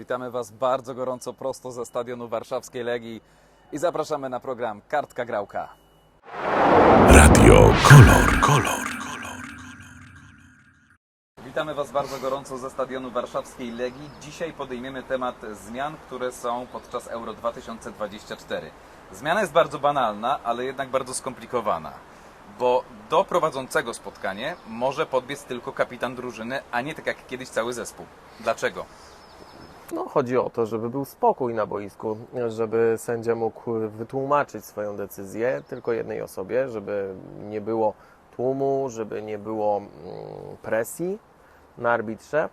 Witamy Was bardzo gorąco prosto ze stadionu warszawskiej Legii i zapraszamy na program Kartka Grałka. Radio Kolor. Kolor. Witamy Was bardzo gorąco ze stadionu warszawskiej Legii. Dzisiaj podejmiemy temat zmian, które są podczas Euro 2024. Zmiana jest bardzo banalna, ale jednak bardzo skomplikowana, bo do prowadzącego spotkanie może podbiec tylko kapitan drużyny, a nie tak jak kiedyś cały zespół. Dlaczego? No, chodzi o to, żeby był spokój na boisku, żeby sędzia mógł wytłumaczyć swoją decyzję tylko jednej osobie, żeby nie było tłumu, żeby nie było mm, presji na arbitrze.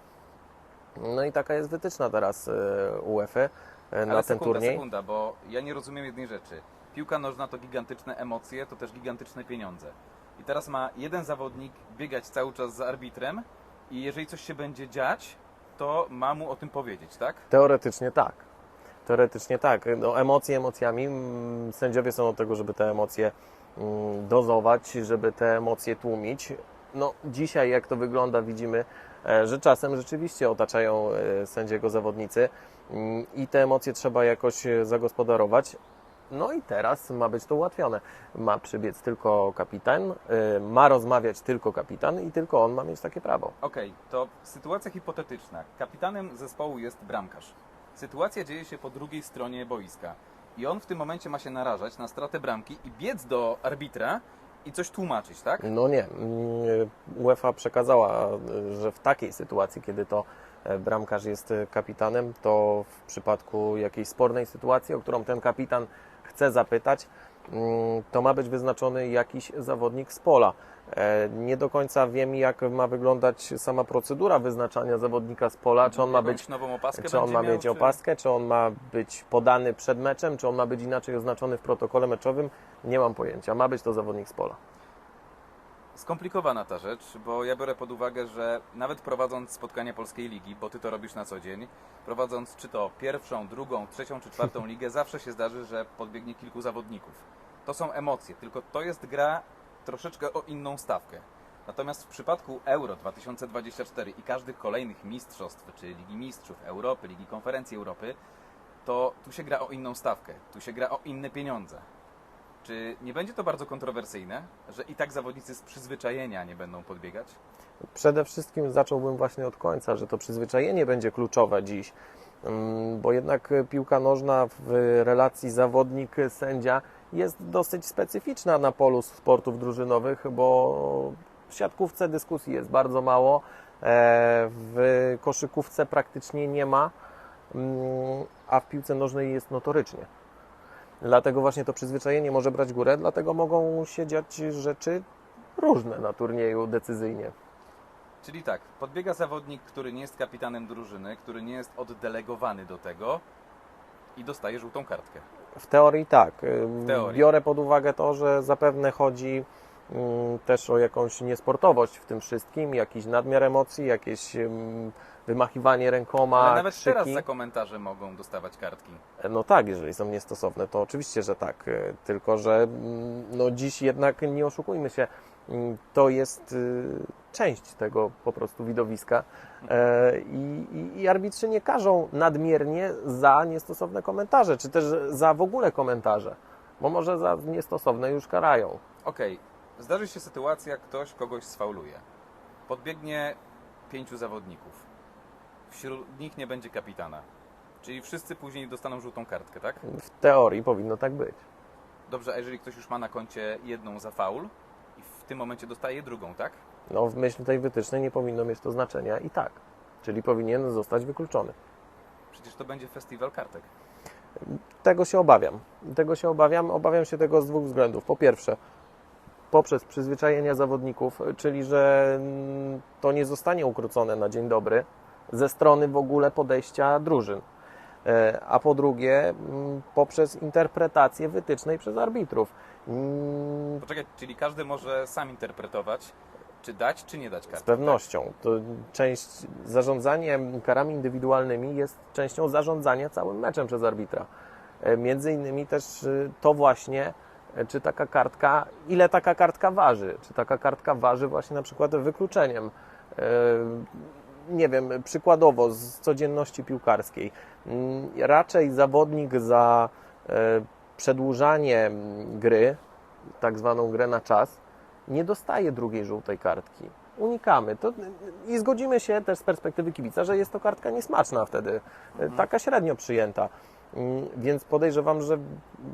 No i taka jest wytyczna teraz e, UEFA e, na Ale ten sekunda, turniej. sekunda, bo ja nie rozumiem jednej rzeczy. Piłka nożna to gigantyczne emocje, to też gigantyczne pieniądze. I teraz ma jeden zawodnik biegać cały czas za arbitrem i jeżeli coś się będzie dziać, to ma mu o tym powiedzieć, tak? Teoretycznie tak. Teoretycznie tak. No, emocje emocjami. Mm, Sędziowie są od tego, żeby te emocje mm, dozować, żeby te emocje tłumić. No, dzisiaj, jak to wygląda, widzimy, e, że czasem rzeczywiście otaczają e, sędziego zawodnicy mm, i te emocje trzeba jakoś e, zagospodarować. No i teraz ma być to ułatwione. Ma przybiec tylko kapitan, e, ma rozmawiać tylko kapitan i tylko on ma mieć takie prawo. Okej, to sytuacja hipotetyczna. Kapitanem zespołu jest bramkarz. Sytuacja dzieje się po drugiej stronie boiska. I on w tym momencie ma się narażać na stratę bramki i biec do arbitra i coś tłumaczyć, tak? No nie. Mm, UEFA przekazała, że w takiej sytuacji, kiedy to e, bramkarz jest e, kapitanem, to w przypadku jakiejś spornej sytuacji, o którą ten kapitan chce zapytać, mm, to ma być wyznaczony jakiś zawodnik z pola. E, Nie do końca wiem, jak ma wyglądać sama procedura wyznaczania zawodnika z pola. Czy on ma być Jakąś nową opaskę czy on ma miał, mieć czy- opaskę, czy on ma być podany przed meczem, czy on ma być inaczej oznaczony w protokole meczowym, nie mam pojęcia. Ma być to zawodnik z pola. Skomplikowana ta rzecz, bo ja biorę pod uwagę, że nawet prowadząc spotkania Polskiej Ligi, bo ty to robisz na co dzień, prowadząc czy to pierwszą, drugą, trzecią czy czwartą ligę, zawsze się zdarzy, że podbiegnie kilku zawodników. To są emocje, tylko to jest gra troszeczkę o inną stawkę. Natomiast w przypadku Euro 2024 i każdych kolejnych mistrzostw, czy Ligi Mistrzów Europy, Ligi Konferencji Europy, to tu się gra o inną stawkę, tu się gra o inne pieniądze. Czy nie będzie to bardzo kontrowersyjne, że i tak zawodnicy z przyzwyczajenia nie będą podbiegać? Przede wszystkim zacząłbym właśnie od końca, że to przyzwyczajenie będzie kluczowe dziś, Mm, bo jednak piłka nożna w relacji zawodnik-sędzia jest dosyć specyficzna na polu sportów drużynowych, bo w siatkówce dyskusji jest bardzo mało, e, w koszykówce praktycznie nie ma, mm, a w piłce nożnej jest notorycznie. Dlatego właśnie to przyzwyczajenie może brać górę, dlatego mogą się dziać rzeczy różne na turnieju decyzyjnie. Czyli tak, podbiega zawodnik, który nie jest kapitanem drużyny, który nie jest oddelegowany do tego i dostaje żółtą kartkę. W teorii tak. teorii. Biorę pod uwagę to, że zapewne chodzi też o jakąś niesportowość w tym wszystkim, jakiś nadmiar emocji, jakieś mm, wymachiwanie rękoma, Ale nawet krzyki. teraz za komentarze mogą dostawać kartki. No tak, jeżeli są niestosowne, to oczywiście, że tak. Y, Tylko, że mm, no dziś jednak nie oszukujmy się, mm, to jest y, część tego po prostu widowiska E, i, i, i arbitrzy nie karzą nadmiernie za niestosowne komentarze, czy też za w ogóle komentarze, bo może za niestosowne już karają. Okej, zdarzy się sytuacja, ktoś kogoś sfauluje. Podbiegnie pięciu zawodników. Wśród nich nie będzie kapitana. Czyli wszyscy później dostaną żółtą kartkę, tak? W teorii powinno tak być. Dobrze, a jeżeli ktoś już ma na koncie jedną za faul i w tym momencie dostaje drugą, tak? No, w myśl tej wytycznej nie powinno mieć to znaczenia i tak, czyli powinien zostać wykluczony. Przecież to będzie festiwal kartek. Tego się obawiam. Tego się obawiam. Obawiam się tego z dwóch względów. Po pierwsze, poprzez przyzwyczajenia zawodników, czyli że mm, to nie zostanie ukrócone na dzień dobry ze strony w ogóle podejścia drużyn. E, A po drugie, mm, poprzez interpretację wytycznej przez arbitrów. Mm, Poczekaj, czyli każdy może sam interpretować, czy dać, czy nie dać kartki. Z pewnością. To część, zarządzanie karami indywidualnymi jest częścią zarządzania całym meczem przez arbitra. E, Między innymi też y, to właśnie, e, czy taka kartka, ile taka kartka waży. Czy taka kartka waży właśnie na przykład wykluczeniem. E, nie wiem, przykładowo z codzienności piłkarskiej. Mm, Raczej zawodnik za e, przedłużanie gry, tak zwaną grę na czas, nie dostaje drugiej żółtej kartki. Unikamy. To, I zgodzimy się też z perspektywy kibica, że jest to kartka niesmaczna wtedy, e, taka średnio przyjęta. Mm, Więc podejrzewam, że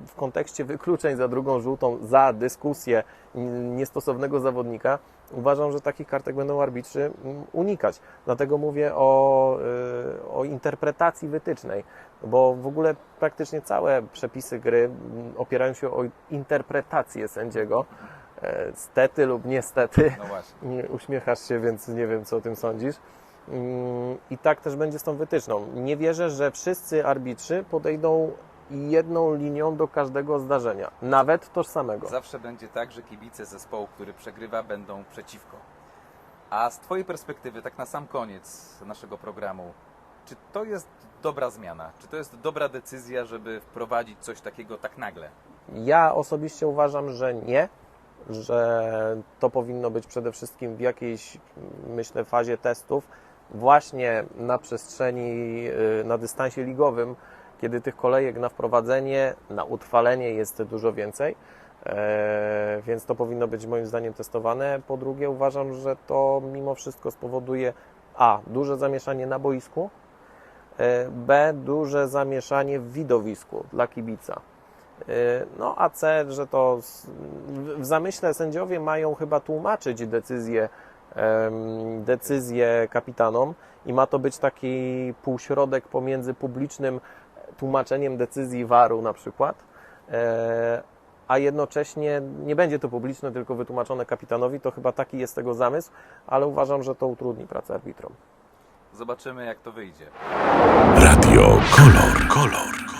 w kontekście wykluczeń za drugą żółtą, za dyskusję mm, niestosownego zawodnika, uważam, że takich kartek będą arbitrzy mm, unikać. Dlatego mówię o, y, o interpretacji wytycznej, bo w ogóle praktycznie całe przepisy gry opierają się o interpretację sędziego. E, Stety lub niestety. No Uśmiechasz się, więc nie wiem, co o tym sądzisz. Mm, I tak też będzie z tą wytyczną. Nie wierzę, że wszyscy arbitrzy podejdą jedną linią do każdego zdarzenia, nawet tożsamego. Zawsze będzie tak, że kibice zespołu, który przegrywa, będą przeciwko. A z Twojej perspektywy, tak na sam koniec naszego programu, czy to jest dobra zmiana? Czy to jest dobra decyzja, żeby wprowadzić coś takiego tak nagle? Ja osobiście uważam, że nie, że to powinno być przede wszystkim w jakiejś, myślę, fazie testów, właśnie na przestrzeni, y, na dystansie ligowym, kiedy tych kolejek na wprowadzenie, na utrwalenie jest dużo więcej. E, Więc to powinno być moim zdaniem testowane. Po drugie, uważam, że to mimo wszystko spowoduje A. duże zamieszanie na boisku, e, B. duże zamieszanie w widowisku dla kibica. Y, No a C, że to w- zamyśle sędziowie mają chyba tłumaczyć decyzję, em, decyzję kapitanom i ma to być taki półśrodek pomiędzy publicznym tłumaczeniem decyzji waru na przykład, e, a jednocześnie nie będzie to publiczne, tylko wytłumaczone kapitanowi. To chyba taki jest tego zamysł, ale uważam, że to utrudni pracę arbitrom. Zobaczymy, jak to wyjdzie. Radio Kolor. Kolor.